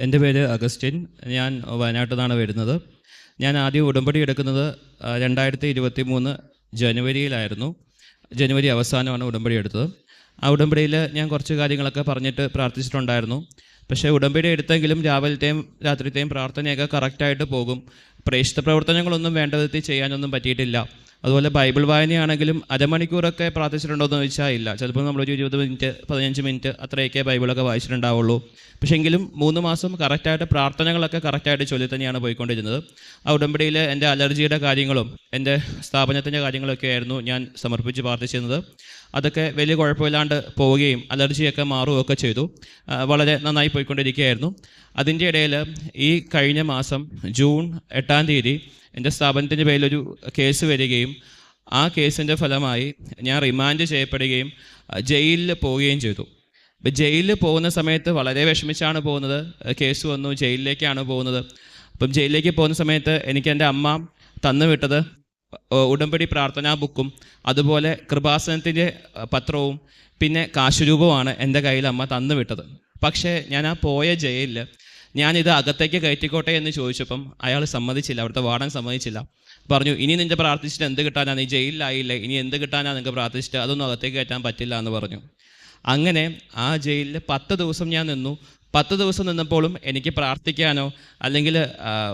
എന്റെ പേര് അഗസ്റ്റിൻ. ഞാൻ വയനാട്ടിൽ നിന്നാണ് വരുന്നത്. ഞാൻ ആദ്യം ഉടമ്പടി എടുക്കുന്നത് രണ്ടായിരത്തി ഇരുപത്തി മൂന്ന് ജനുവരിയിലായിരുന്നു. ജനുവരി അവസാനമാണ് ഉടമ്പടി എടുത്തത്. ആ ഉടമ്പടിയിൽ ഞാൻ കുറച്ച് കാര്യങ്ങളൊക്കെ പറഞ്ഞിട്ട് പ്രാർത്ഥിച്ചിട്ടുണ്ടായിരുന്നു. പക്ഷേ ഉടമ്പടി എടുത്തെങ്കിലും രാവിലത്തെയും രാത്രിത്തെയും പ്രാർത്ഥനയൊക്കെ കറക്റ്റായിട്ട് പോകും. പ്രേക്ഷിത പ്രവർത്തനങ്ങളൊന്നും വേണ്ട വിധത്തിൽ ചെയ്യാനൊന്നും പറ്റിയിട്ടില്ല. അതുപോലെ ബൈബിൾ വായനയാണെങ്കിലും അരമണിക്കൂറൊക്കെ പ്രാർത്ഥിച്ചിട്ടുണ്ടോ എന്ന് ചോദിച്ചാൽ ഇല്ല ചിലപ്പോൾ ഒരു ഇരുപത് മിനിറ്റ് പതിനഞ്ച് മിനിറ്റ് അത്രയൊക്കെ ബൈബിളൊക്കെ വായിച്ചിട്ടുണ്ടാവുള്ളൂ. പക്ഷേ എങ്കിലും മൂന്ന് മാസം കറക്റ്റായിട്ട് പ്രാർത്ഥനകളൊക്കെ കറക്റ്റായിട്ട് ചൊല്ലി തന്നെയാണ് പോയിക്കൊണ്ടിരുന്നത്. ആ ഉടമ്പടിയിൽ എന്റെ അലർജിയുടെ കാര്യങ്ങളും എന്റെ സ്ഥാപനത്തിന്റെ കാര്യങ്ങളൊക്കെ ആയിരുന്നു ഞാൻ സമർപ്പിച്ച് പ്രാർത്ഥിച്ചിരുന്നത്. അതൊക്കെ വലിയ കുഴപ്പമില്ലാണ്ട് പോവുകയും അലർജിയൊക്കെ മാറുകയൊക്കെ ചെയ്തു. വളരെ നന്നായി പോയിക്കൊണ്ടിരിക്കുകയായിരുന്നു. അതിന്റെ ഇടയിൽ ഈ കഴിഞ്ഞ മാസം ജൂൺ എട്ടാം തീയതി എന്റെ സ്ഥാപനത്തിന്റെ പേരിലൊരു കേസ് വരികയും ആ കേസിന്റെ ഫലമായി ഞാൻ റിമാൻഡ് ചെയ്യപ്പെടുകയും ജയിലിൽ പോവുകയും ചെയ്തു. ഇപ്പം ജയിലിൽ പോകുന്ന സമയത്ത് വളരെ വിഷമിച്ചാണ് പോകുന്നത്. കേസ് വന്നു ജയിലിലേക്കാണ് പോകുന്നത്. അപ്പം ജയിലിലേക്ക് പോകുന്ന സമയത്ത് എനിക്ക് എന്റെ അമ്മ തന്നു വിട്ടത്. ഉടമ്പടി പ്രാർത്ഥനാ ബുക്കും അതുപോലെ കൃപാസനത്തിന്റെ പത്രവും പിന്നെ കാശുരൂപമാണ് എന്റെ കയ്യിൽ അമ്മ തന്നു വിട്ടത്. പക്ഷേ ഞാൻ ആ പോയ ജയിലിൽ ഞാനിത് അകത്തേക്ക് കയറ്റിക്കോട്ടെ എന്ന് ചോദിച്ചപ്പം അയാൾ സമ്മതിച്ചില്ല അവിടുത്തെ വാടൻ സമ്മതിച്ചില്ല. പറഞ്ഞു ഇനി നിന്റെ പ്രാർത്ഥിച്ചിട്ട് എന്ത് കിട്ടാനാണ് നീ ജയിലിലായില്ലേ? ഇനി എന്ത് കിട്ടാനാണ് നിങ്ങൾക്ക് പ്രാർത്ഥിച്ചിട്ട്? അതൊന്നും അകത്തേക്ക് കയറ്റാൻ പറ്റില്ല എന്ന് പറഞ്ഞു. അങ്ങനെ ആ ജയിലിൽ പത്ത് ദിവസം ഞാൻ നിന്നു. പത്ത് ദിവസം നിന്നപ്പോഴും എനിക്ക് പ്രാർത്ഥിക്കാനോ അല്ലെങ്കിൽ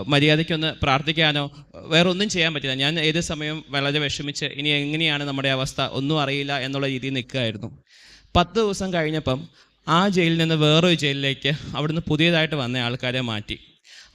മര്യാദയ്ക്കൊന്ന് പ്രാർത്ഥിക്കാനോ വേറൊന്നും ചെയ്യാൻ പറ്റില്ല. ഞാൻ ഏത് സമയം വളരെ വിഷമിച്ച് ഇനി എങ്ങനെയാണ് നമ്മുടെ അവസ്ഥ ഒന്നും അറിയില്ല എന്നുള്ള രീതിയിൽ നിൽക്കുകയായിരുന്നു. പത്ത് ദിവസം കഴിഞ്ഞപ്പം ആ ജയിലിൽ നിന്ന് വേറൊരു ജയിലിലേക്ക് അവിടുന്ന് പുതിയതായിട്ട് വന്ന ആൾക്കാരെ മാറ്റി.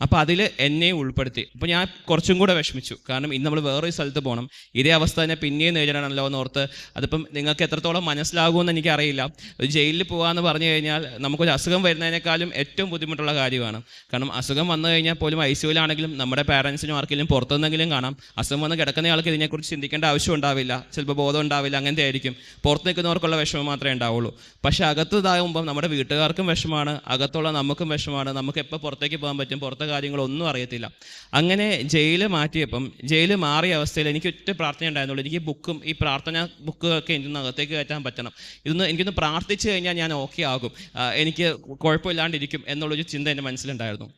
അപ്പോൾ അതിൽ എന്നെയും ഉൾപ്പെടുത്തി. അപ്പോൾ ഞാൻ കുറച്ചും കൂടെ വിഷമിച്ചു. കാരണം ഇന്ന് നമ്മൾ വേറൊരു സ്ഥലത്ത് പോകണം ഇതേ അവസ്ഥ തന്നെ പിന്നെയും നേരിടണമല്ലോ എന്ന് ഓർത്ത് അതിപ്പം നിങ്ങൾക്ക് എത്രത്തോളം മനസ്സിലാകുമെന്ന് എനിക്കറിയില്ല. ജയിലിൽ പോകാമെന്ന് പറഞ്ഞു കഴിഞ്ഞാൽ നമുക്കൊരു അസുഖം വരുന്നതിനേക്കാളും ഏറ്റവും ബുദ്ധിമുട്ടുള്ള കാര്യമാണ്. കാരണം അസുഖം വന്നു കഴിഞ്ഞാൽ പോലും ഐ സിയുലാണെങ്കിലും നമ്മുടെ പാരൻസിനും ആർക്കെങ്കിലും പുറത്തുനിന്നെങ്കിലും കാണാം. അസുഖം വന്ന് കിടക്കുന്ന ആൾക്ക് ഇതിനെക്കുറിച്ച് ചിന്തിക്കേണ്ട ആവശ്യം ഉണ്ടാവില്ല. ചിലപ്പോൾ ബോധം ഉണ്ടാവില്ല. അങ്ങനത്തെ ആയിരിക്കും. പുറത്ത് നിൽക്കുന്നവർക്കുള്ള വിഷമം മാത്രമേ ഉണ്ടാവുള്ളൂ. പക്ഷേ അകത്ത് ഇതാകുമ്പം നമ്മുടെ വീട്ടുകാർക്കും വിഷമാണ് അകത്തുള്ള നമുക്കും വിഷമാണ് നമുക്ക് എപ്പോൾ പുറത്തേക്ക് പോകാൻ പറ്റും? പുറത്തെ കാര്യങ്ങളൊന്നും അറിയത്തില്ല. അങ്ങനെ ജയിൽ മാറ്റിയപ്പം ജയിൽ മാറിയ അവസ്ഥയിൽ എനിക്ക് ഒറ്റ പ്രാർത്ഥന ഉണ്ടായിരുന്നുള്ളൂ. എനിക്ക് ബുക്കും ഈ പ്രാർത്ഥന ബുക്കൊക്കെ എനിക്കൊന്ന് അകത്തേക്ക് കയറ്റാൻ പറ്റണം. ഇതൊന്ന് എനിക്കൊന്ന് പ്രാർത്ഥിച്ചു കഴിഞ്ഞാൽ ഞാൻ ഓക്കെ ആകും. എനിക്ക് കുഴപ്പമില്ലാണ്ടിരിക്കും എന്നുള്ളൊരു ചിന്ത എന്റെ മനസ്സിലുണ്ടായിരുന്നു.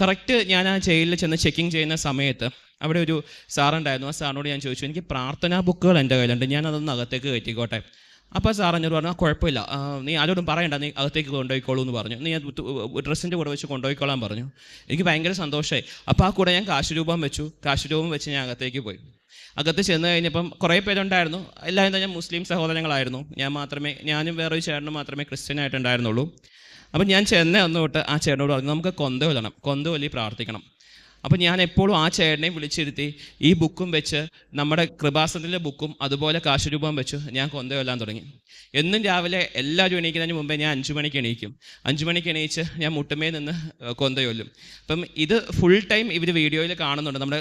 കറക്റ്റ് ഞാൻ ആ ജയിലിൽ ചെന്ന് ചെക്കിങ് ചെയ്യുന്ന സമയത്ത് അവിടെ ഒരു സാറുണ്ടായിരുന്നു. ആ സാറിനോട് ഞാൻ ചോദിച്ചു എനിക്ക് പ്രാർത്ഥനാ ബുക്കുകൾ എന്റെ കയ്യിലുണ്ട്. ഞാൻ അതൊന്ന് അകത്തേക്ക് കയറ്റിക്കോട്ടെ? അപ്പോൾ സാർ എന്നോട് പറഞ്ഞു "ആ, കുഴപ്പമില്ല. നീ ആരോടും പറയണ്ട. നീ അകത്തേക്ക് കൊണ്ടുപോയിക്കോളൂ എന്ന് പറഞ്ഞു. നീ ഡ്രസ്സിന്റെ കൂടെ വെച്ച് കൊണ്ടുപോയിക്കോളാൻ പറഞ്ഞു. എനിക്ക് ഭയങ്കര സന്തോഷമായി അപ്പോൾ ആ കൂടെ ഞാൻ കാശുരൂപം വെച്ചു. കാശുരൂപം വെച്ച് ഞാൻ അകത്തേക്ക് പോയി. അകത്ത് ചെന്ന് കഴിഞ്ഞപ്പം കുറേ പേരുണ്ടായിരുന്നു. എല്ലാവരും തന്നെ മുസ്ലിം സഹോദരങ്ങളായിരുന്നു. ഞാൻ മാത്രമേ ഞാനും വേറൊരു ചേട്ടനും മാത്രമേ ക്രിസ്ത്യനായിട്ടുണ്ടായിരുന്നുള്ളൂ അപ്പം ഞാൻ ചെന്ന ഒന്ന് തൊട്ട് ആ ചേട്ടനോട് പറഞ്ഞു നമുക്ക് കൊന്ത കൊല്ലണം. കൊന്ത കൊല്ലി പ്രാർത്ഥിക്കണം. അപ്പം ഞാൻ എപ്പോഴും ആ ചേട്ടനെ വിളിച്ചിരുത്തി ഈ ബുക്കും വെച്ച് നമ്മുടെ കൃപാസനത്തിലെ ബുക്കും അതുപോലെ കാശുരൂപം വെച്ച് ഞാൻ കൊന്ത കൊല്ലാൻ തുടങ്ങി. എന്നും രാവിലെ എല്ലാവരും എണീക്കുന്നതിന് മുമ്പേ ഞാൻ അഞ്ചു മണിക്ക് എണീക്കും. അഞ്ചു മണിക്ക് എണീച്ച് ഞാൻ മുട്ടുമേ നിന്ന് കൊന്തയൊല്ലും അപ്പം ഇത് ഫുൾ ടൈം ഇവർ വീഡിയോയിൽ കാണുന്നുണ്ട്. നമ്മുടെ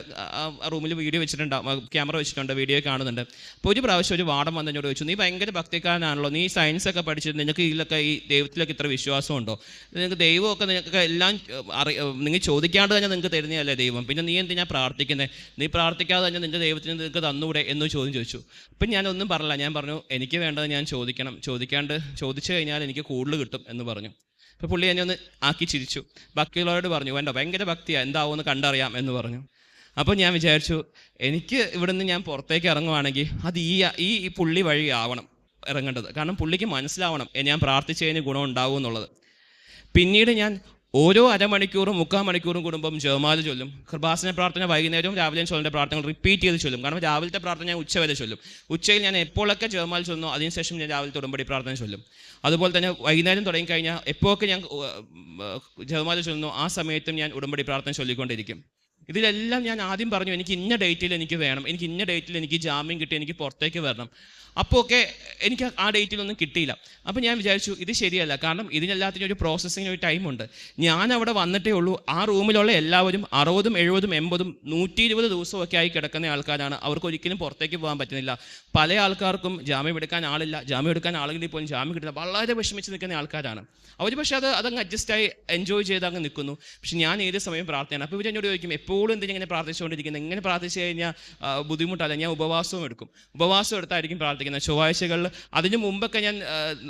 റൂമിൽ വീഡിയോ വെച്ചിട്ടുണ്ടാവും ക്യാമറ വെച്ചിട്ടുണ്ട് വീഡിയോ കാണുന്നുണ്ട്. അപ്പോൾ ഒരു പ്രാവശ്യം ഒരു വാടം വന്ന് എന്നോട് ചോദിച്ചു നീ ഭയങ്കര ഭക്തിക്കാരനാണല്ലോ. നീ സയൻസ് ഒക്കെ പഠിച്ചിട്ട് നിനക്ക് ഇതിലൊക്കെ ഈ ദൈവത്തിലൊക്കെ ഇത്ര വിശ്വാസമുണ്ടോ? നിങ്ങൾക്ക് ദൈവമൊക്കെ നിങ്ങൾക്ക് എല്ലാം അറി നിങ്ങൾ ചോദിക്കാണ്ട് തന്നെ നിങ്ങൾക്ക് തരുന്നതല്ലേ? ദൈവം. പിന്നെ നീ എന്തിനാ പ്രാർത്ഥിക്കുന്നത് നീ പ്രാർത്ഥിക്കാതെ തന്നെ നിന്റെ ദൈവത്തിന് നിനക്ക് തന്നൂടെ എന്ന് ചോദ്യം ചോദിച്ചു. അപ്പം ഞാനൊന്നും പറഞ്ഞില്ല. ഞാൻ പറഞ്ഞു എനിക്ക് വേണ്ടത് ഞാൻ ചോദിക്കണം. ചോദിക്കാണ്ട് ചോദിച്ചു കഴിഞ്ഞാൽ എനിക്ക് കൂടുതൽ കിട്ടും എന്ന് പറഞ്ഞു. അപ്പോൾ പുള്ളി എന്നെ ഒന്ന് ആക്കി ചിരിച്ചു. ബാക്കിയുള്ളവരോട് പറഞ്ഞു വേണ്ട ഭയങ്കര ഭക്തിയാണ് എന്താവുമെന്ന് കണ്ടറിയാം എന്ന് പറഞ്ഞു. അപ്പോൾ ഞാൻ വിചാരിച്ചു എനിക്ക് ഇവിടുന്ന് ഞാൻ പുറത്തേക്ക് ഇറങ്ങുവാണെങ്കിൽ അത് ഈ ഈ പുള്ളി വഴി ആവണം ഇറങ്ങേണ്ടത്. കാരണം പുള്ളിക്ക് മനസ്സിലാവണം. ഞാൻ പ്രാർത്ഥിച്ചതിന് ഗുണം ഉണ്ടാവും എന്നുള്ളത്. പിന്നീട് ഞാൻ ഓരോ അരമണിക്കൂറും മുക്കാൽ മണിക്കൂറും കൂടുമ്പം ജോമാല ചൊല്ലും. കൃപാസന പ്രാർത്ഥന വൈകുന്നേരവും രാവിലെയും ചൊല്ലേണ്ട പ്രാർത്ഥനകൾ റിപ്പീറ്റ് ചെയ്ത് ചൊല്ലും. കാരണം രാവിലത്തെ പ്രാർത്ഥന ഞാൻ ഉച്ച വരെ ചൊല്ലും. ഉച്ചയിൽ ഞാൻ എപ്പോഴൊക്കെ ജമാൽ ചൊല്ലുന്നു അതിനുശേഷം ഞാൻ രാവിലത്തെ ഉടമ്പടി പ്രാർത്ഥന ചൊല്ലും. അതുപോലെ തന്നെ വൈകുന്നേരം തുടങ്ങി കഴിഞ്ഞാൽ എപ്പോഴൊക്കെ ഞാൻ ജോമാല ഉം, ചൊല്ലുന്നു ആ സമയത്തും ഞാൻ ഉടമ്പടി പ്രാർത്ഥന ചൊല്ലിക്കൊണ്ടിരിക്കും. ഇതിലെല്ലാം ഞാൻ ആദ്യം പറഞ്ഞു എനിക്ക് ഇന്ന ഡേറ്റിൽ എനിക്ക് വേണം എനിക്ക് ഇന്ന ഡേറ്റിൽ എനിക്ക് ജാമ്യം കിട്ടി എനിക്ക് പുറത്തേക്ക് വരണം. അപ്പോൾ ഒക്കെ എനിക്ക് ആ ഡേറ്റിലൊന്നും കിട്ടിയില്ല. അപ്പോൾ ഞാൻ വിചാരിച്ചു ഇത് ശരിയല്ല. കാരണം ഇതിനെല്ലാത്തിനും ഒരു പ്രോസസ്സിങ്ങിന് ഒരു ടൈമുണ്ട് ഞാൻ അവിടെ വന്നിട്ടേ ഉള്ളൂ. ആ റൂമിലുള്ള എല്ലാവരും അറുപതും എഴുപതും എൺപതും നൂറ്റി ഇരുപത് ദിവസമൊക്കെ ആയി കിടക്കുന്ന ആൾക്കാരാണ്. അവർക്ക് ഒരിക്കലും പുറത്തേക്ക് പോകാൻ പറ്റുന്നില്ല. പല ആൾക്കാർക്കും ജാമ്യം എടുക്കാൻ ആളില്ല. ജാമ്യം എടുക്കാൻ ആളുകളിൽ പോലും ജാമ്യം കിട്ടില്ല. വളരെ വിഷമിച്ച് നിൽക്കുന്ന ആൾക്കാരാണ്. അവർ പക്ഷേ അത് അതങ്ങ് അഡ്ജസ്റ്റായി എൻജോയ് ചെയ്ത് അങ്ങ് നിൽക്കുന്നു. പക്ഷെ ഞാൻ ഏത് സമയം പ്രാർത്ഥനയാണ്? അപ്പോൾ ഇവർ എന്നോട് ചോദിക്കും എപ്പോഴും എന്തിനാ ഇങ്ങനെ പ്രാർത്ഥിച്ചുകൊണ്ടിരിക്കുന്നത്? ഇങ്ങനെ പ്രാർത്ഥിച്ചു കഴിഞ്ഞാൽ ബുദ്ധിമുട്ടല്ല ഞാൻ ഉപവാസവും എടുക്കും. ഉപവാസം എടുത്തായിരിക്കും പ്രാർത്ഥിക്കുന്നത്. ചൊവ്വാഴ്ചകളിൽ അതിന് മുമ്പൊക്കെ ഞാൻ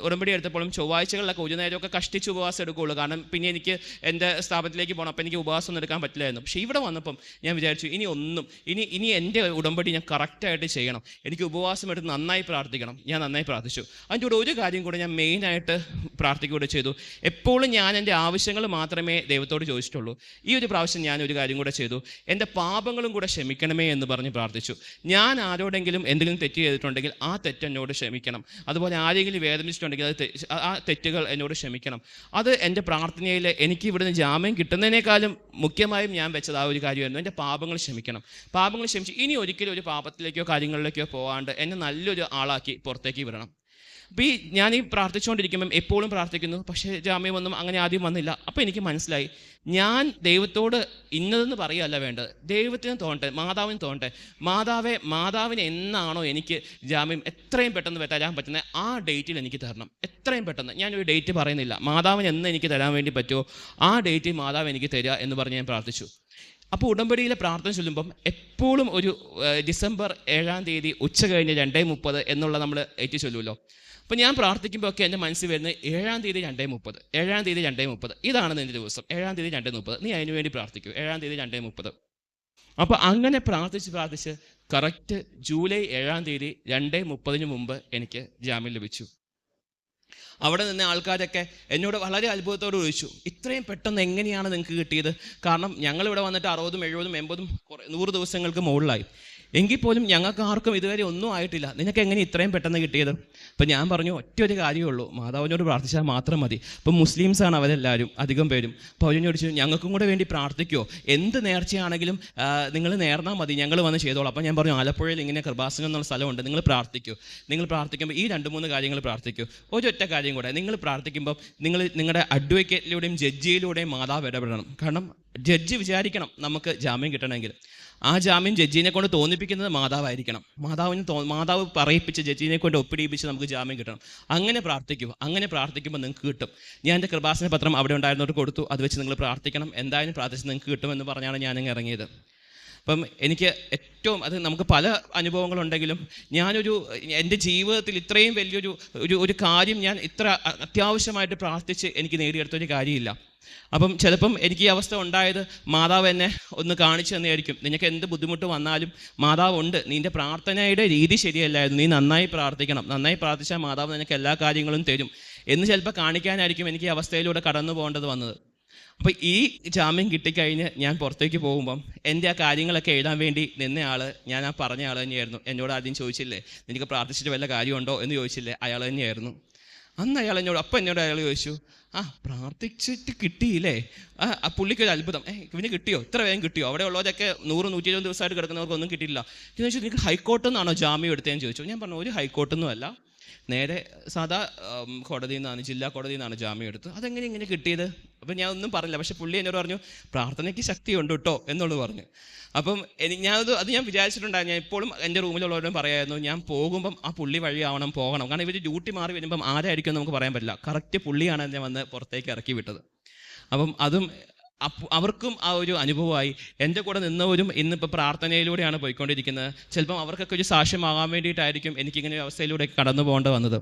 ഉറമ്പടി എടുത്തപ്പോഴും ചൊവ്വാഴ്ചകളിലൊക്കെ ഒരു നേരമൊക്കെ കഷ്ടിച്ച് ഉപവാസം എടുക്കുകയുള്ളൂ. കാരണം പിന്നെ എനിക്ക് എന്റെ സ്ഥാപനത്തിലേക്ക് പോകണം അപ്പോൾ എനിക്ക് ഉപവാസം ഒന്നും എടുക്കാൻ പറ്റില്ലായിരുന്നു. പക്ഷേ ഇവിടെ വന്നപ്പം ഞാൻ വിചാരിച്ചു ഇനി ഒന്നും ഇനി ഇനി എന്റെ ഉടമ്പടി ഞാൻ കറക്റ്റായിട്ട് ചെയ്യണം. എനിക്ക് ഉപവാസം എടുത്ത് നന്നായി പ്രാർത്ഥിക്കണം. ഞാൻ നന്നായി പ്രാർത്ഥിച്ചു. അതിന്റെ കൂടെ ഒരു കാര്യം കൂടെ ഞാൻ മെയിനായിട്ട് പ്രാർത്ഥിക്കുകയൂടെ ചെയ്തു. എപ്പോഴും ഞാൻ എന്റെ ആവശ്യങ്ങൾ മാത്രമേ ദൈവത്തോട് ചോദിച്ചിട്ടുള്ളൂ. ഈ ഒരു പ്രാവശ്യം ഞാൻ ഒരു കാര്യം കൂടെ ചെയ്തു. എന്റെ പാപങ്ങളും കൂടെ ക്ഷമിക്കണമേ എന്ന് പറഞ്ഞ് പ്രാർത്ഥിച്ചു. ഞാൻ ആരോടെങ്കിലും എന്തെങ്കിലും തെറ്റ് ചെയ്തിട്ടുണ്ടെങ്കിൽ ആ തെറ്റ് എന്നോട് ക്ഷമിക്കണം. അതുപോലെ ആരെങ്കിലും വേദനിച്ചിട്ടുണ്ടെങ്കിൽ അത് ആ തെറ്റുകൾ എന്നോട് ക്ഷമിക്കണം. അത് എന്റെ പ്രാർത്ഥനയിൽ എനിക്ക് ഇവിടുന്ന് ജാമ്യം കിട്ടുന്നതിനേക്കാളും മുഖ്യമായും ഞാൻ വെച്ചത് ആ ഒരു കാര്യമായിരുന്നു. എന്റെ പാപങ്ങൾ ക്ഷമിക്കണം. പാപങ്ങൾ ക്ഷമിച്ച് ഇനി ഒരിക്കലും ഒരു പാപത്തിലേക്കോ കാര്യങ്ങളിലേക്കോ പോകാണ്ട് എന്നെ നല്ലൊരു ആളാക്കി പുറത്തേക്ക് വിടണം. ഈ ഞാൻ ഈ പ്രാർത്ഥിച്ചുകൊണ്ടിരിക്കുമ്പം എപ്പോഴും പ്രാർത്ഥിക്കുന്നു. പക്ഷേ ജാമ്യമൊന്നും അങ്ങനെ ആദ്യം വന്നില്ല. അപ്പോൾ എനിക്ക് മനസ്സിലായി. ഞാൻ ദൈവത്തോട് ഇന്നതെന്ന് പറയുകയല്ല വേണ്ടത്. ദൈവത്തിന് തോന്നട്ടെ മാതാവിന് തോന്നട്ടെ മാതാവെ മാതാവിന് എന്നാണോ എനിക്ക് ജാമ്യം എത്രയും പെട്ടെന്ന് തരാൻ പറ്റുന്നത്? ആ ഡേറ്റിൽ എനിക്ക് തരണം. എത്രയും പെട്ടെന്ന്. ഞാനൊരു ഡേറ്റ് പറയുന്നില്ല. മാതാവിന് എന്ന് എനിക്ക് തരാൻ വേണ്ടി പറ്റുമോ? ആ ഡേറ്റിൽ മാതാവ് എനിക്ക് തരിക എന്ന് പറഞ്ഞ് ഞാൻ പ്രാർത്ഥിച്ചു. അപ്പോൾ ഉടമ്പടിയിലെ പ്രാർത്ഥന ചൊല്ലുമ്പം എപ്പോഴും ഒരു ഡിസംബർ ഏഴാം തീയതി ഉച്ച കഴിഞ്ഞ് രണ്ടേ മുപ്പത് എന്നുള്ള നമ്മൾ ഏറ്റു ചൊല്ലുമല്ലോ അപ്പോൾ ഞാൻ പ്രാർത്ഥിക്കുമ്പോൾ ഒക്കെ എന്റെ മനസ്സിൽ വരുന്നത് ഏഴാം തീയതി രണ്ടേ മുപ്പത് ഏഴാം തീയതി രണ്ടേ മുപ്പത്. ഇതാണ് നിന്റെ ദിവസം. ഏഴാം തീയതി രണ്ടേ മുപ്പത്. നീ അതിനു വേണ്ടി പ്രാർത്ഥിക്കൂ. ഏഴാം തീയതി രണ്ടേ മുപ്പത്. അപ്പോൾ അങ്ങനെ പ്രാർത്ഥിച്ച് പ്രാർത്ഥിച്ച് കറക്റ്റ് ജൂലൈ ഏഴാം തീയതി രണ്ടേ മുപ്പതിന് മുമ്പ് എനിക്ക് ജാമ്യം ലഭിച്ചു. അവിടെ നിന്ന ആൾക്കാരൊക്കെ എന്നോട് വളരെ അത്ഭുതത്തോട് ചോദിച്ചു ഇത്രയും പെട്ടെന്ന് എങ്ങനെയാണ് നിങ്ങൾക്ക് കിട്ടിയത്? കാരണം ഞങ്ങളിവിടെ വന്നിട്ട് അറുപതും എഴുപതും എൺപതും നൂറ് ദിവസങ്ങൾക്ക് മുകളിലായി. എങ്കിൽ പോലും ഞങ്ങൾക്ക് ആർക്കും ഇതുവരെ ഒന്നും ആയിട്ടില്ല. നിനക്ക് എങ്ങനെ ഇത്രയും പെട്ടെന്ന് കിട്ടിയത്? അപ്പം ഞാൻ പറഞ്ഞു ഒറ്റ ഒരു കാര്യമേ ഉള്ളൂ. മാതാവിനോട് പ്രാർത്ഥിച്ചാൽ മാത്രം മതി. ഇപ്പം മുസ്ലിംസാണ് അവരെല്ലാവരും അധികം പേരും. അപ്പോൾ അവരും ചോദിച്ചു ഞങ്ങൾക്കും കൂടെ വേണ്ടി പ്രാർത്ഥിക്കുമോ എന്ത് നേർച്ചയാണെങ്കിലും നിങ്ങൾ നേർന്നാൽ മതി. ഞങ്ങൾ വന്ന് ചെയ്തോളാം. അപ്പം ഞാൻ പറഞ്ഞു ആലപ്പുഴയിൽ ഇങ്ങനെ കൃപാസനം എന്നുള്ള സ്ഥലമുണ്ട്. നിങ്ങൾ പ്രാർത്ഥിക്കൂ. നിങ്ങൾ പ്രാർത്ഥിക്കുമ്പോൾ ഈ രണ്ട് മൂന്ന് കാര്യങ്ങൾ പ്രാർത്ഥിക്കൂ. ഒരൊറ്റ കാര്യം കൂടെ. നിങ്ങൾ പ്രാർത്ഥിക്കുമ്പോൾ നിങ്ങൾ നിങ്ങളുടെ അഡ്വക്കേറ്റിലൂടെയും ജഡ്ജിയിലൂടെയും മാതാവ് ഇടപെടണം. കാരണം ജഡ്ജി വിചാരിക്കണം നമുക്ക് ജാമ്യം കിട്ടണമെങ്കിൽ. ആ ജാമ്യം ജഡ്ജിനെ കൊണ്ട് തോന്നിപ്പിക്കുന്നത് മാതാവായിരിക്കണം. മാതാവിന് തോ മാതാവ് പറയിപ്പിച്ച് ജഡ്ജിനെ കൊണ്ട് ഒപ്പിടിപ്പിച്ച് നമുക്ക് ജാമ്യം കിട്ടണം. അങ്ങനെ പ്രാർത്ഥിക്കൂ. അങ്ങനെ പ്രാർത്ഥിക്കുമ്പോൾ നിങ്ങൾക്ക് കിട്ടും. ഞാൻ എന്റെ കൃപാസന പത്രം അവിടെ ഉണ്ടായിരുന്നവർക്ക് കൊടുത്തു. അത് വെച്ച് നിങ്ങൾ പ്രാർത്ഥിക്കണം. എന്തായാലും പ്രാർത്ഥിച്ച് നിങ്ങൾക്ക് കിട്ടുമെന്ന് പറഞ്ഞാണ് ഞാനങ്ങ് ഇറങ്ങിയത്. അപ്പം എനിക്ക് ഏറ്റവും അത് നമുക്ക് പല അനുഭവങ്ങളുണ്ടെങ്കിലും ഞാനൊരു എന്റെ ജീവിതത്തിൽ ഇത്രയും വലിയൊരു ഒരു ഒരു കാര്യം ഞാൻ ഇത്ര അത്യാവശ്യമായിട്ട് പ്രാർത്ഥിച്ച് എനിക്ക് നേടിയെടുത്തൊരു കാര്യമില്ല. അപ്പം ചിലപ്പം എനിക്ക് ഈ അവസ്ഥ ഉണ്ടായത് മാതാവ് എന്നെ ഒന്ന് കാണിച്ചു തന്നെയായിരിക്കും. നിനക്ക് എന്ത് ബുദ്ധിമുട്ട് വന്നാലും മാതാവ് ഉണ്ട് നിന്റെ പ്രാർത്ഥനയുടെ രീതി ശരിയല്ലായിരുന്നു. നീ നന്നായി പ്രാർത്ഥിക്കണം. നന്നായി പ്രാർത്ഥിച്ചാൽ മാതാവ് നിനക്ക് എല്ലാ കാര്യങ്ങളും തരും. എന്ന് ചിലപ്പോൾ കാണിക്കാനായിരിക്കും എനിക്ക് ഈ അവസ്ഥയിലൂടെ കടന്നു പോകേണ്ടത് വന്നത്. അപ്പോൾ ഈ ജാമ്യം കിട്ടിക്കഴിഞ്ഞ് ഞാൻ പുറത്തേക്ക് പോകുമ്പം എന്റെ ആ കാര്യങ്ങളൊക്കെ എഴുതാൻ വേണ്ടി നിന്ന നിന്നയാൾ ഞാൻ ആ പറഞ്ഞ ആൾ തന്നെയായിരുന്നു. എന്നോട് ആദ്യം ചോദിച്ചില്ലേ നിനക്ക് പ്രാർത്ഥിച്ചിട്ട് വല്ല കാര്യമുണ്ടോ എന്ന് ചോദിച്ചില്ലേ അയാൾ തന്നെയായിരുന്നു. അന്ന് അയാൾ എന്നോട് അപ്പം എന്നോട് അയാൾ ചോദിച്ചു ആ പ്രാർത്ഥിച്ചിട്ട് കിട്ടിയില്ലേ? ആ പുള്ളിക്ക് ഒരു അത്ഭുതം. ഏ ഇവന് കിട്ടിയോ? ഇത്ര വേഗം കിട്ടിയോ? അവിടെ ഉള്ളവരൊക്കെ നൂറ് നൂറ്റി ഇരുപത് ദിവസമായിട്ട് കിടക്കുന്നവർക്കൊന്നും കിട്ടിയില്ല എന്ന് ചോദിച്ചു നിനക്ക് ഹൈക്കോർട്ടിൽ നിന്നാണോ ജാമ്യം എടുത്തതെന്ന്? ചോദിച്ചു. ഞാൻ പറഞ്ഞു ഒരു ഹൈക്കോർട്ടൊന്നും അല്ല. നേരെ സാധാ കോടതിയിൽ നിന്നാണ് ജില്ലാ കോടതിയിൽ നിന്നാണ് ജാമ്യം എടുത്തത്. അതെങ്ങനെ ഇങ്ങനെ കിട്ടിയത്? അപ്പം ഞാൻ ഒന്നും പറഞ്ഞില്ല. പക്ഷെ പുള്ളി എന്നോട് പറഞ്ഞു പ്രാർത്ഥനയ്ക്ക് ശക്തിയുണ്ട് കേട്ടോ എന്നുള്ളത് പറഞ്ഞു. അപ്പം എനിക്ക് ഞാനത് അത് ഞാൻ വിചാരിച്ചിട്ടുണ്ടായിരുന്നു. ഞാൻ ഇപ്പോഴും എന്റെ റൂമിലുള്ളവരോടും പറയായിരുന്നു ഞാൻ പോകുമ്പം ആ പുള്ളി വഴിയാവണം പോകണം. കാരണം ഇവർ ഡ്യൂട്ടി മാറി വരുമ്പം ആരായിരിക്കും നമുക്ക് പറയാൻ പറ്റില്ല. കറക്റ്റ് പുള്ളിയാണ് എന്നെ വന്ന് പുറത്തേക്ക് ഇറക്കി വിട്ടത്. അപ്പം അതും അവർക്കും ആ ഒരു അനുഭവമായി. എന്റെ കൂടെ നിന്നവരും ഇന്നിപ്പോൾ പ്രാർത്ഥനയിലൂടെയാണ് പോയിക്കൊണ്ടിരിക്കുന്നത്. ചിലപ്പം അവർക്കൊക്കെ ഒരു സാക്ഷ്യമാകാൻ വേണ്ടിയിട്ടായിരിക്കും എനിക്കിങ്ങനെ ഒരു അവസ്ഥയിലൂടെ കടന്നു പോകേണ്ട വന്നത്.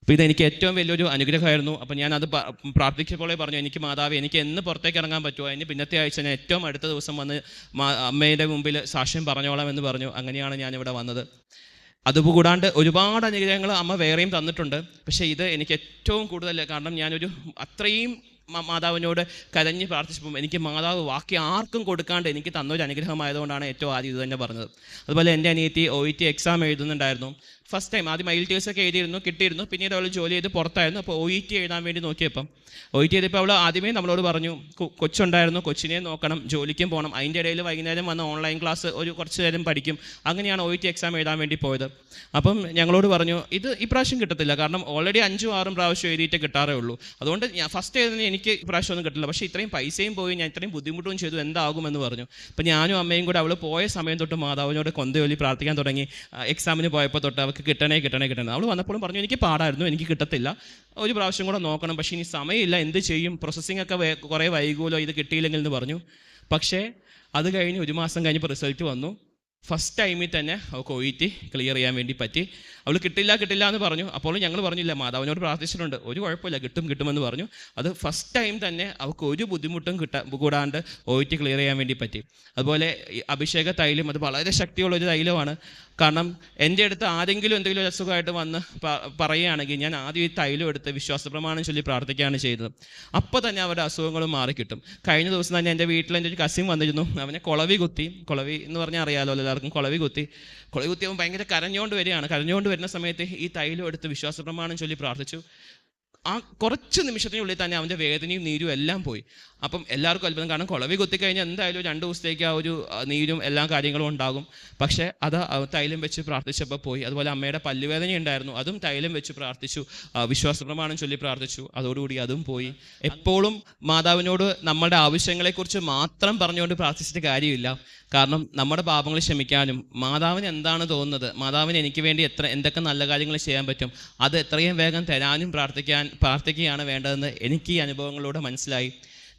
അപ്പോൾ ഇതെനിക്ക് ഏറ്റവും വലിയൊരു അനുഗ്രഹമായിരുന്നു. അപ്പോൾ ഞാൻ അത് പ്രാർത്ഥിച്ചപ്പോഴേ പറഞ്ഞു എനിക്ക് മാതാവ് എനിക്ക് എന്ന് പുറത്തേക്ക് ഇറങ്ങാൻ പറ്റുമോ? അതിന് പിന്നത്തെ ആഴ്ച ഞാൻ ഏറ്റവും അടുത്ത ദിവസം വന്ന് അമ്മയുടെ മുമ്പിൽ സാക്ഷ്യം പറഞ്ഞോളാം എന്ന് പറഞ്ഞു. അങ്ങനെയാണ് ഞാനിവിടെ വന്നത്. അതുകൂടാണ്ട് ഒരുപാട് അനുഗ്രഹങ്ങൾ അമ്മ വേറെയും തന്നിട്ടുണ്ട്. പക്ഷേ ഇത് എനിക്ക് ഏറ്റവും കൂടുതൽ കാരണം ഞാനൊരു അത്രയും മാതാവിനോട് കരഞ്ഞ് പ്രാർത്ഥിച്ചപ്പോൾ എനിക്ക് മാതാവ് ബാക്കി ആർക്കും കൊടുക്കാണ്ട് എനിക്ക് തന്നൊരു അനുഗ്രഹമായതുകൊണ്ടാണ് ഏറ്റവും ആദ്യം ഇത് തന്നെ പറഞ്ഞത്. അതുപോലെ എന്റെ അനിയത്തി ഒ ടി എക്സാം എഴുതുന്നുണ്ടായിരുന്നു. ഫസ്റ്റ് ടൈം ആദ്യം ഐ ടി എസ് ഒക്കെ എഴുതിയിരുന്നു കിട്ടിയിരുന്നു. പിന്നീട് അവൾ ജോലി ചെയ്ത് പുറത്തായിരുന്നു. അപ്പോൾ ഒ ഇ ടി എഴുതാൻ വേണ്ടി നോക്കിയപ്പം ഒ ഇ ടി ചെയ്തപ്പോൾ അവൾ ആദ്യമേ നമ്മളോട് പറഞ്ഞു "കൊ- കൊച്ചുണ്ടായിരുന്നു കൊച്ചിനെ നോക്കണം ജോലിക്കും പോകണം അതിന്റെ ഇടയിൽ വൈകുന്നേരം വന്ന് ഓൺലൈൻ ക്ലാസ് ഒരു കുറച്ച് നേരം പഠിക്കും. അങ്ങനെയാണ് ഒ ഇ ടി എക്സാം എഴുതാൻ വേണ്ടി പോയത്. അപ്പം ഞങ്ങളോട് പറഞ്ഞു ഇത് ഇപ്രാവശ്യം കിട്ടത്തില്ല. കാരണം ഓൾറെഡി അഞ്ചും ആറും പ്രാവശ്യം എഴുതിയിട്ട് കിട്ടാറേ ഉള്ളൂ. അതുകൊണ്ട് ഞാൻ ഫസ്റ്റ് എഴുതുന്ന എനിക്ക് ഇപ്രാവശ്യം ഒന്നും കിട്ടില്ല. പക്ഷേ ഇത്രയും പൈസയും പോയി ഞാൻ ഇത്രയും ബുദ്ധിമുട്ടും ചെയ്തു എന്താകുമെന്ന് പറഞ്ഞു. അപ്പം ഞാനും അമ്മയും കൂടെ അവൾ പോയ സമയം തൊട്ട് മാതാവിനോട് കൊന്തയൊലി പ്രാർത്ഥിക്കാൻ തുടങ്ങി. എക്സാമിന് പോയപ്പോൾ തൊട്ട് അവൾക്ക് കിട്ടണേ കിട്ടണേ കിട്ടണേ. അവൾ വന്നപ്പോഴും പറഞ്ഞു എനിക്ക് പാടായിരുന്നു എനിക്ക് കിട്ടത്തില്ല. ഒരു പ്രാവശ്യം കൂടെ നോക്കണം. പക്ഷേ ഇനി സമയമില്ല. എന്ത് ചെയ്യും? പ്രോസസ്സിംഗ് ഒക്കെ കുറേ വൈകുമല്ലോ. ഇത് കിട്ടിയില്ലെങ്കിൽ എന്ന് പറഞ്ഞു. പക്ഷേ അത് കഴിഞ്ഞ് ഒരു മാസം കഴിഞ്ഞപ്പോൾ റിസൾട്ട് വന്നു. ഫസ്റ്റ് ടൈമിൽ തന്നെ അവൾക്ക് ഒ ക്ലിയർ ചെയ്യാൻ വേണ്ടി പറ്റി. അവൾ കിട്ടില്ല കിട്ടില്ല എന്ന് പറഞ്ഞു. അപ്പോൾ ഞങ്ങൾ പറഞ്ഞില്ല മാതാവിനോട് പ്രാർത്ഥിച്ചിട്ടുണ്ട്. ഒരു കുഴപ്പമില്ല കിട്ടും കിട്ടുമെന്ന് പറഞ്ഞു. അത് ഫസ്റ്റ് ടൈം തന്നെ അവൾക്ക് ഒരു ബുദ്ധിമുട്ടും കിട്ടാ കൂടാണ്ട് ഒയിറ്റി ക്ലിയർ ചെയ്യാൻ വേണ്ടി പറ്റി. അതുപോലെ അഭിഷേക തൈലം അത് വളരെ ശക്തിയുള്ള ഒരു തൈലമാണ്. കാരണം എന്റെ അടുത്ത് ആരെങ്കിലും എന്തെങ്കിലും ഒരു അസുഖമായിട്ട് വന്ന് പറയുകയാണെങ്കിൽ ഞാൻ ആദ്യം ഈ തൈലം എടുത്ത് വിശ്വാസ പ്രമാണം ചൊല്ലി പ്രാർത്ഥിക്കുകയാണ് ചെയ്തത്. അപ്പോൾ തന്നെ അവരുടെ അസുഖങ്ങളും മാറിക്കിട്ടും. കഴിഞ്ഞ ദിവസം തന്നെ എന്റെ വീട്ടിൽ എന്റെ ഒരു കസിൻ വന്നിരുന്നു. അവനെ കുളവി കുത്തി. കുളവി എന്ന് പറഞ്ഞാൽ അറിയാമല്ലോ എല്ലാവർക്കും കുളവി കുത്തി. കുളവി കുത്തി അവൻ ഭയങ്കര കരഞ്ഞുകൊണ്ട് വരികയാണ്. കരഞ്ഞുകൊണ്ട് വരുന്ന സമയത്ത് ഈ തൈലം എടുത്ത് വിശ്വാസ പ്രമാണം ചൊല്ലി പ്രാർത്ഥിച്ചു. ആ കുറച്ച് നിമിഷത്തിനുള്ളിൽ തന്നെ അവന്റെ വേദനയും നീരും എല്ലാം പോയി. അപ്പം എല്ലാവർക്കും അത്ഭുതം. കാരണം കുളവി കുത്തിക്കഴിഞ്ഞാൽ എന്തായാലും രണ്ട് ദിവസത്തേക്ക് ആ ഒരു നീരും എല്ലാ കാര്യങ്ങളും ഉണ്ടാകും. പക്ഷേ അത് തൈലം വെച്ച് പ്രാർത്ഥിച്ചപ്പോൾ പോയി. അതുപോലെ അമ്മയുടെ പല്ലുവേദന ഉണ്ടായിരുന്നു. അതും തൈലം വെച്ച് പ്രാർത്ഥിച്ചു. വിശ്വാസ പ്രമാണം ചൊല്ലി പ്രാർത്ഥിച്ചു. അതോടുകൂടി അതും പോയി. എപ്പോഴും മാതാവിനോട് നമ്മളുടെ ആവശ്യങ്ങളെക്കുറിച്ച് മാത്രം പറഞ്ഞുകൊണ്ട് പ്രാർത്ഥിച്ചിട്ട് കാര്യമില്ല. കാരണം നമ്മുടെ പാപങ്ങൾ ക്ഷമിക്കാനും മാതാവിന് എന്താണ് തോന്നുന്നത്? മാതാവിന് എനിക്ക് വേണ്ടി എത്ര എന്തൊക്കെ നല്ല കാര്യങ്ങൾ ചെയ്യാൻ പറ്റും? അത് എത്രയും വേഗം തരാനും പ്രാർത്ഥിക്കാൻ പ്രാർത്ഥിക്കുകയാണ് വേണ്ടതെന്ന് എനിക്ക് ഈ അനുഭവങ്ങളിലൂടെ മനസ്സിലായി.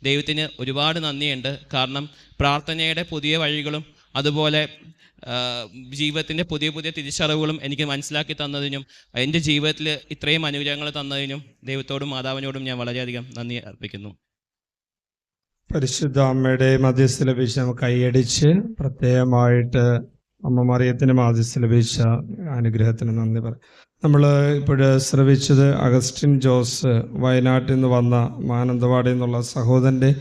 ദൈവത്തിന് ഒരുപാട് നന്ദിയുണ്ട്. കാരണം പ്രാർത്ഥനയുടെ പുതിയ വഴികളും അതുപോലെ ജീവിതത്തിന്റെ പുതിയ പുതിയ തിരിച്ചറിവുകളും എനിക്ക് മനസ്സിലാക്കി തന്നതിനും എന്റെ ജീവിതത്തിൽ ഇത്രയും അനുഗ്രഹങ്ങൾ തന്നതിനും ദൈവത്തോടും മാതാവിനോടും ഞാൻ വളരെയധികം നന്ദി അർപ്പിക്കുന്നു. പരിശുദ്ധ അമ്മയുടെ മധ്യസ്ഥ ലഭിച്ച നമുക്ക് കൈയടിച്ച് പ്രത്യേകമായിട്ട് അമ്മ മറിയത്തിന് മധ്യസ്ഥ ലഭിച്ച അനുഗ്രഹത്തിന് നന്ദി പറ നമ്മൾ ഇപ്പോൾ ശ്രവിച്ചത് അഗസ്റ്റിൻ ജോസ് വയനാട്ടിൽ നിന്ന് വന്ന മാനന്തവാടി എന്നുള്ള സഹോദരന്റെ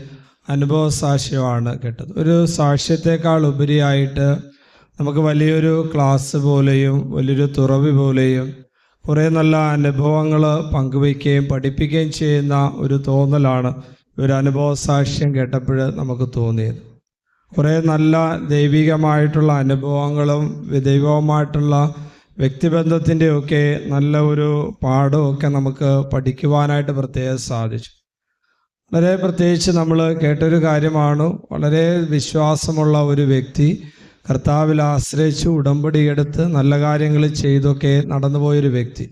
അനുഭവ സാക്ഷ്യമാണ് കേട്ടത്. ഒരു സാക്ഷ്യത്തെക്കാൾ ഉപരിയായിട്ട് നമുക്ക് വലിയൊരു ക്ലാസ് പോലെയും വലിയൊരു തുറവി പോലെയും കുറേ നല്ല അനുഭവങ്ങൾ പങ്കുവയ്ക്കുകയും പഠിപ്പിക്കുകയും ചെയ്യുന്ന ഒരു തോന്നലാണ് ഒരു അനുഭവ സാക്ഷ്യം കേട്ടപ്പോൾ നമുക്ക് തോന്നിയത്. കുറേ നല്ല ദൈവികമായിട്ടുള്ള അനുഭവങ്ങളും ദൈവവുമായിട്ടുള്ള വ്യക്തിബന്ധത്തിന്റെയൊക്കെ നല്ല ഒരു പാഠമൊക്കെ നമുക്ക് പഠിക്കുവാനായിട്ട് പ്രത്യേകം സാധിച്ചു. വളരെ പ്രത്യേകിച്ച് നമ്മൾ കേട്ടൊരു കാര്യമാണ് വളരെ വിശ്വാസമുള്ള ഒരു വ്യക്തി കർത്താവിൽ ആശ്രയിച്ച് ഉടമ്പടിയെടുത്ത് നല്ല കാര്യങ്ങൾ ചെയ്തൊക്കെ നടന്നുപോയൊരു വ്യക്തി.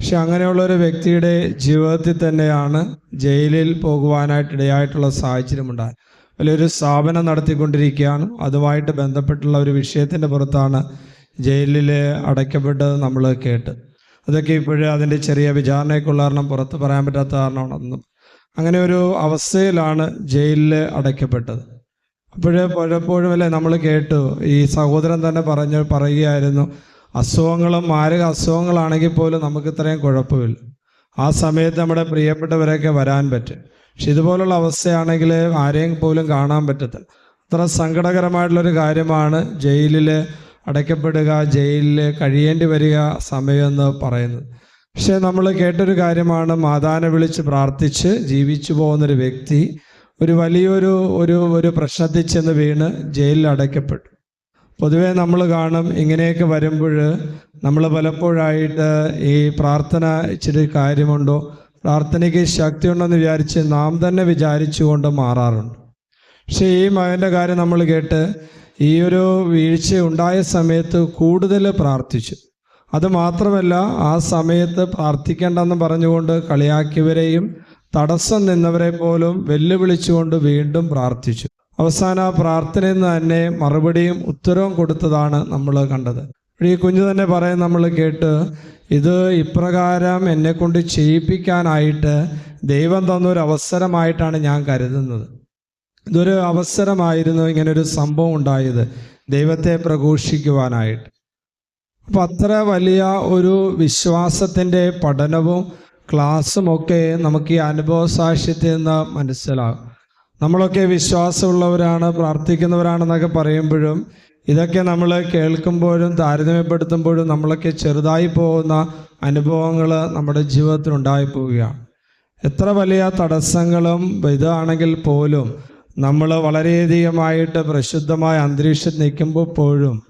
പക്ഷെ അങ്ങനെയുള്ള ഒരു വ്യക്തിയുടെ ജീവിതത്തിൽ തന്നെയാണ് ജയിലിൽ പോകുവാനായിട്ട് ഇടയായിട്ടുള്ള സാഹചര്യമുണ്ടായത് വലിയൊരു സ്ഥാപനം നടത്തിക്കൊണ്ടിരിക്കുകയാണ്. അതുമായിട്ട് ബന്ധപ്പെട്ടുള്ള ഒരു വിഷയത്തിന്റെ പുറത്താണ് ജയിലിൽ അടയ്ക്കപ്പെട്ടത് നമ്മൾ കേട്ട്. അതൊക്കെ ഇപ്പോഴും അതിന്റെ ചെറിയ വിചാരണയ്ക്കുള്ള കാരണം പുറത്ത് പറയാൻ പറ്റാത്ത കാരണമാണെന്നും. അങ്ങനെ ഒരു അവസ്ഥയിലാണ് ജയിലിൽ അടയ്ക്കപ്പെട്ടത്. അപ്പോഴേ പലപ്പോഴും അല്ലേ നമ്മൾ കേട്ടു ഈ സഹോദരൻ തന്നെ പറഞ്ഞ് പറയുകയായിരുന്നു അസുഖങ്ങളും മാരക അസുഖങ്ങളാണെങ്കിൽ പോലും നമുക്ക് ഇത്രയും കുഴപ്പമില്ല. ആ സമയത്ത് നമ്മുടെ പ്രിയപ്പെട്ടവരൊക്കെ വരാൻ പറ്റും. പക്ഷെ ഇതുപോലുള്ള അവസ്ഥയാണെങ്കിൽ ആരെയും പോലും കാണാൻ പറ്റത്തില്ല. അത്ര സങ്കടകരമായിട്ടുള്ളൊരു കാര്യമാണ് ജയിലിൽ അടയ്ക്കപ്പെടുക ജയിലിൽ കഴിയേണ്ടി വരിക സമയമെന്ന് പറയുന്നത്. പക്ഷേ നമ്മൾ കേട്ടൊരു കാര്യമാണ് മാതാനെ വിളിച്ച് പ്രാർത്ഥിച്ച് ജീവിച്ചു പോകുന്നൊരു വ്യക്തി ഒരു വലിയൊരു ഒരു ഒരു പ്രശ്നത്തിൽ ചെന്ന് വീണ് ജയിലിൽ അടയ്ക്കപ്പെട്ടു. പൊതുവേ നമ്മൾ കാണും ഇങ്ങനെയൊക്കെ വരുമ്പോൾ നമ്മൾ പലപ്പോഴായിട്ട് ഈ പ്രാർത്ഥന ഇച്ചിരി കാര്യമുണ്ടോ? പ്രാർത്ഥനയ്ക്ക് ശക്തിയുണ്ടെന്ന് വിചാരിച്ച് നാം തന്നെ വിചാരിച്ചുകൊണ്ട് മാറാറുണ്ട്. പക്ഷേ ഈ മകന്റെ കാര്യം നമ്മൾ കേട്ട് ഈ ഒരു വീഴ്ച ഉണ്ടായ സമയത്ത് കൂടുതൽ പ്രാർത്ഥിച്ചു. അത് മാത്രമല്ല ആ സമയത്ത് പ്രാർത്ഥിക്കേണ്ടെന്ന് പറഞ്ഞുകൊണ്ട് കളിയാക്കിയവരെയും തടസ്സം നിന്നവരെ പോലും വെല്ലുവിളിച്ചുകൊണ്ട് വീണ്ടും പ്രാർത്ഥിച്ചു. അവസാന പ്രാർത്ഥനയിൽ നിന്ന് തന്നെ മറുപടിയും ഉത്തരവും കൊടുത്തതാണ് നമ്മൾ കണ്ടത്. ഈ കുഞ്ഞു തന്നെ പറയും നമ്മൾ കേട്ട് ഇത് ഇപ്രകാരം എന്നെ കൊണ്ട് ചെയ്യിപ്പിക്കാനായിട്ട് ദൈവം തന്നൊരു അവസരമായിട്ടാണ് ഞാൻ കരുതുന്നത്. ഇതൊരു അവസരമായിരുന്നു ഇങ്ങനൊരു സംഭവം ഉണ്ടായത് ദൈവത്തെ പ്രഘോഷിക്കുവാനായിട്ട്. അപ്പം അത്ര വലിയ ഒരു വിശ്വാസത്തിന്റെ പഠനവും ക്ലാസ്സും ഒക്കെ നമുക്ക് ഈ അനുഭവ സാക്ഷ്യത്തിൽ നിന്ന് മനസ്സിലാകും. നമ്മളൊക്കെ വിശ്വാസമുള്ളവരാണ് പ്രാർത്ഥിക്കുന്നവരാണെന്നൊക്കെ പറയുമ്പോഴും ഇതൊക്കെ നമ്മൾ കേൾക്കുമ്പോഴും താരതമ്യപ്പെടുത്തുമ്പോഴും നമ്മളൊക്കെ ചെറുതായി പോകുന്ന അനുഭവങ്ങൾ നമ്മുടെ ജീവിതത്തിൽ ഉണ്ടായിപ്പോവുകയാണ്. എത്ര വലിയ തടസ്സങ്ങളും ഇതാണെങ്കിൽ പോലും നമ്മൾ വളരെയധികമായിട്ട് പ്രശുദ്ധമായ അന്തരീക്ഷത്തിൽ നിൽക്കുമ്പോൾ പോലും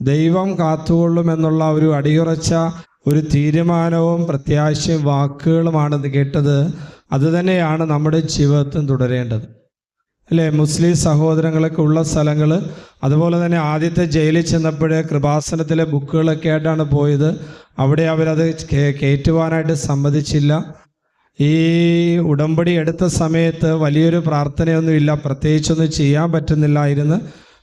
ദൈവം കാത്തുകൊള്ളും എന്നുള്ള ഒരു അടിയുറച്ച ഒരു തീരുമാനവും പ്രത്യാശയും വാക്കുകളുമാണ് കേട്ടത്. അതുതന്നെയാണ് നമ്മുടെ ജീവിതത്തിൽ തുടരേണ്ടത്. അല്ലേ? മുസ്ലിം സഹോദരങ്ങളൊക്കെ ഉള്ള സ്ഥലങ്ങൾ അതുപോലെ തന്നെ ആദ്യത്തെ ജയിലിൽ ചെന്നപ്പോഴേ കൃപാസനത്തിലെ ബുക്കുകളൊക്കെ ആയിട്ടാണ് പോയത്. അവിടെ അവരത് കയറ്റുവാനായിട്ട് സമ്മതിച്ചില്ല. ഈ ഉടമ്പടി എടുത്ത സമയത്ത് വലിയൊരു പ്രാർത്ഥനയൊന്നുമില്ല പ്രത്യേകിച്ചൊന്നും ചെയ്യാൻ പറ്റുന്നില്ലായിരുന്നു.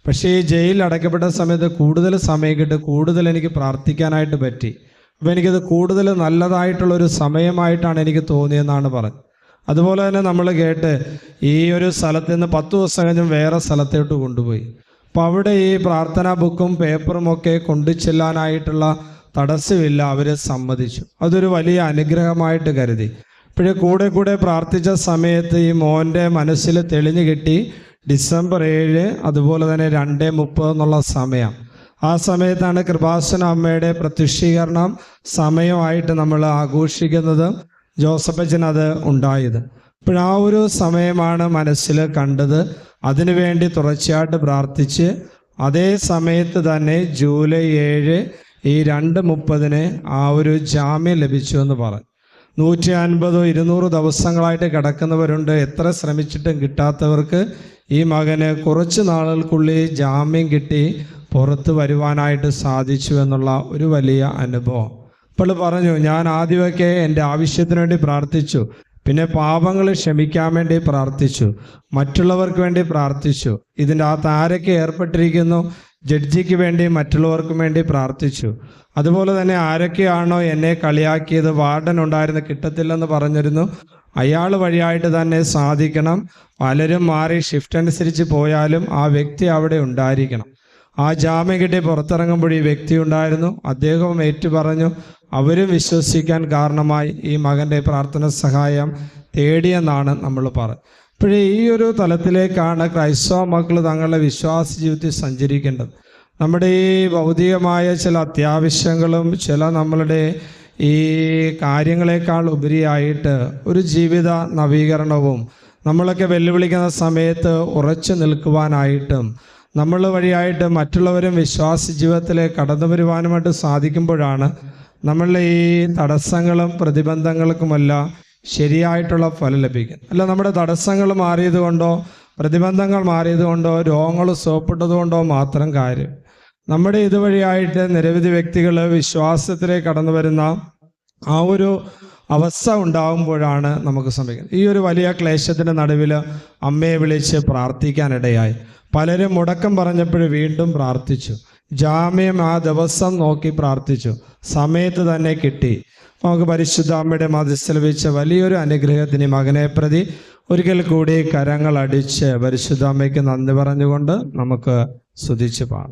പക്ഷേ ഈ ജയിലിൽ അടയ്ക്കപ്പെട്ട സമയത്ത് കൂടുതൽ സമയം കിട്ടി. കൂടുതൽ എനിക്ക് പ്രാർത്ഥിക്കാനായിട്ട് പറ്റി. അപ്പോൾ എനിക്കത് കൂടുതൽ നല്ലതായിട്ടുള്ള ഒരു സമയമായിട്ടാണ് എനിക്ക് തോന്നിയെന്നാണ് പറഞ്ഞത്. അതുപോലെ തന്നെ നമ്മൾ കേട്ട് ഈ ഒരു സ്ഥലത്ത് നിന്ന് പത്ത് ദിവസം കഴിഞ്ഞും വേറെ സ്ഥലത്തോട്ട് കൊണ്ടുപോയി. അപ്പോൾ അവിടെ ഈ പ്രാർത്ഥനാ ബുക്കും പേപ്പറും ഒക്കെ കൊണ്ടു ചെല്ലാനായിട്ടുള്ള തടസ്സമില്ല അവർ സമ്മതിച്ചു. അതൊരു വലിയ അനുഗ്രഹമായിട്ട് കരുതി. പിന്നെ കൂടെ കൂടെ പ്രാർത്ഥിച്ച സമയത്ത് ഈ മോന്റെ മനസ്സിൽ തെളിഞ്ഞു കിട്ടി ഡിസംബർ ഏഴ് അതുപോലെ തന്നെ രണ്ട് മുപ്പത് എന്നുള്ള സമയം. ആ സമയത്താണ് കൃപാസന അമ്മയുടെ പ്രത്യക്ഷീകരണം സമയമായിട്ട് നമ്മൾ ആഘോഷിക്കുന്നത്. ജോസഫച്ചൻ അത് ഉണ്ടായത്. അപ്പോൾ ആ ഒരു സമയമാണ് മനസ്സിൽ കണ്ടത്. അതിനുവേണ്ടി തുടർച്ചയായിട്ട് പ്രാർത്ഥിച്ച് അതേ സമയത്ത് തന്നെ ജൂലൈ ഏഴ് ഈ രണ്ട് മുപ്പതിന് ആ ഒരു ജാമ്യം ലഭിച്ചു എന്ന് പറഞ്ഞു. നൂറ്റി അൻപതോ ഇരുന്നൂറ് ദിവസങ്ങളായിട്ട് കിടക്കുന്നവരുണ്ട്. എത്ര ശ്രമിച്ചിട്ടും കിട്ടാത്തവർക്ക് ഈ മകന് കുറച്ച് നാളുകൾക്കുള്ളിൽ ജാമ്യം കിട്ടി പുറത്ത് വരുവാനായിട്ട് സാധിച്ചു എന്നുള്ള ഒരു വലിയ അനുഭവം. അപ്പോൾ പറഞ്ഞു ഞാൻ ആദ്യമൊക്കെ എന്റെ ആവശ്യത്തിന് വേണ്ടി പ്രാർത്ഥിച്ചു. പിന്നെ പാപങ്ങൾ ക്ഷമിക്കാൻ വേണ്ടി പ്രാർത്ഥിച്ചു. മറ്റുള്ളവർക്ക് വേണ്ടി പ്രാർത്ഥിച്ചു. ഇതിന്റെ അകത്ത് ആരൊക്കെ ഏർപ്പെട്ടിരിക്കുന്നു? ജഡ്ജിക്ക് വേണ്ടി മറ്റുള്ളവർക്കും വേണ്ടി പ്രാർത്ഥിച്ചു. അതുപോലെ തന്നെ ആരൊക്കെയാണോ എന്നെ കളിയാക്കിയത്? വാർഡൻ ഉണ്ടായിരുന്നു കിട്ടത്തില്ലെന്ന് പറഞ്ഞിരുന്നു. അയാൾ വഴിയായിട്ട് തന്നെ സാധിക്കണം. പലരും മാറി ഷിഫ്റ്റ് അനുസരിച്ച് പോയാലും ആ വ്യക്തി അവിടെ ഉണ്ടായിരിക്കണം. ആ ജാമ്യം കിട്ടി പുറത്തിറങ്ങുമ്പോൾ ഈ വ്യക്തി ഉണ്ടായിരുന്നു. അദ്ദേഹവും ഏറ്റു പറഞ്ഞു അവരും വിശ്വസിക്കാൻ കാരണമായി ഈ മകന്റെ പ്രാർത്ഥന സഹായം തേടിയെന്നാണ് നമ്മൾ പറയുന്നത് അപ്പോഴേ ഈ ഒരു തലത്തിലേക്കാണ് ക്രൈസ്തവ മക്കൾ തങ്ങളുടെ വിശ്വാസ ജീവിതത്തിൽ സഞ്ചരിക്കേണ്ടത്. നമ്മുടെ ഈ ഭൗതികമായ ചില അത്യാവശ്യങ്ങളും ചില നമ്മളുടെ ഈ കാര്യങ്ങളെക്കാൾ ഉപരിയായിട്ട് ഒരു ജീവിത നവീകരണവും നമ്മളൊക്കെ വെല്ലുവിളിക്കുന്ന സമയത്ത് ഉറച്ചു നിൽക്കുവാനായിട്ടും നമ്മൾ വഴിയായിട്ട് മറ്റുള്ളവരും വിശ്വാസ ജീവിതത്തിലേക്ക് കടന്നു വരുവാനുമായിട്ട് സാധിക്കുമ്പോഴാണ് നമ്മളുടെ ഈ തടസ്സങ്ങളും പ്രതിബന്ധങ്ങൾക്കുമല്ല ശരിയായിട്ടുള്ള ഫലം ലഭിക്കുന്നത് അല്ല നമ്മുടെ തടസ്സങ്ങൾ മാറിയത് കൊണ്ടോ പ്രതിബന്ധങ്ങൾ മാറിയത് കൊണ്ടോ രോഗങ്ങൾ സുഖപ്പെട്ടത് കൊണ്ടോ മാത്രം കാര്യം. നമ്മുടെ ഇതുവഴിയായിട്ട് നിരവധി വ്യക്തികൾ വിശ്വാസത്തിലേക്ക് കടന്നു വരുന്ന ആ ഒരു അവസ്ഥ ഉണ്ടാകുമ്പോഴാണ് നമുക്ക് സംഭവിക്കുന്നത്. ഈ ഒരു വലിയ ക്ലേശത്തിന്റെ നടുവിൽ അമ്മയെ വിളിച്ച് പ്രാർത്ഥിക്കാനിടയായി. പലരും മുടക്കം പറഞ്ഞപ്പോൾ വീണ്ടും പ്രാർത്ഥിച്ചു. ജാമ്യം ആ ദിവസം നോക്കി പ്രാർത്ഥിച്ചു. സമയത്ത് തന്നെ കിട്ടി. നമുക്ക് പരിശുദ്ധ അമ്മയുടെ മധ്യസ്ഥ വെച്ച വലിയൊരു അനുഗ്രഹത്തിന് മകനെ പ്രതി ഒരിക്കൽ കൂടി കരങ്ങൾ അടിച്ച് പരിശുദ്ധ അമ്മയ്ക്ക് നന്ദി പറഞ്ഞുകൊണ്ട് നമുക്ക് സ്തുതിച്ച് പാടാം.